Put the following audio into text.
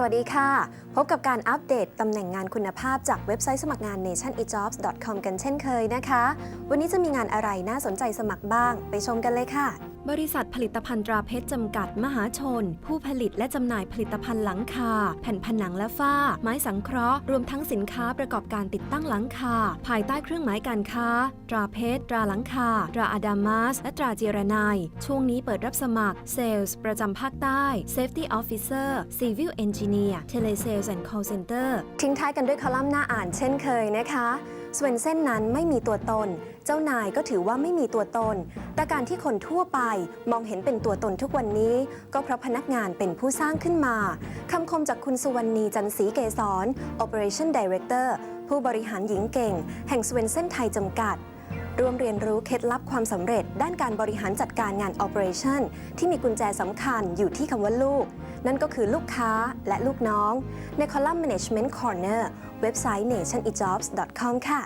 สวัสดีค่ะ พบกับการอัปเดตตำแหน่งงานคุณภาพจากเว็บไซต์สมัครงาน nationejobs.com กันเช่นเคยนะคะ วันนี้จะมีงานอะไรน่าสนใจสมัครบ้าง ไปชมกันเลยค่ะ บริษัทผลิตภัณฑ์ตราเพชรจำกัดมหาชน ผู้ผลิตและจำหน่ายผลิตภัณฑ์หลังคา แผ่นผนังและฝ้า ไม้สังเคราะห์ รวมทั้งสินค้าประกอบการติดตั้งหลังคา ภายใต้เครื่องหมายการค้า ตราเพชรตราหลังคา ตราอาดามาสและตราเจรนายช่วงนี้เปิดรับสมัคร Sales ประจำภาคใต้ Safety Officer Civil Engineer Telesales and Call Center ทิ้งท้ายกันด้วยคอลัมน์หน้าอ่านเช่นเคยนะคะส่วนเส้นนั้นไม่มีตัวตน เจ้านายก็ถือว่าไม่มีตัวตน แต่การที่คนทั่วไปมองเห็นเป็นตัวตนทุกวันนี้ ก็เพราะพนักงานเป็นผู้สร้างขึ้นมา คำคมจากคุณสุวรรณีจันศรีเกษร Operation Director ผู้บริหารหญิงเก่ง แห่งสเวนเส้นไทยจำกัด ร่วมเรียนรู้เคล็ดลับความสำเร็จ ด้านการบริหารจัดการงาน Operation ที่มีกุญแจสำคัญอยู่ที่คำว่าลูก นั่นก็คือลูกค้าและลูกน้อง ในคอลัมน์ Management Corner เว็บไซต์ nationejobs.com ค่ะ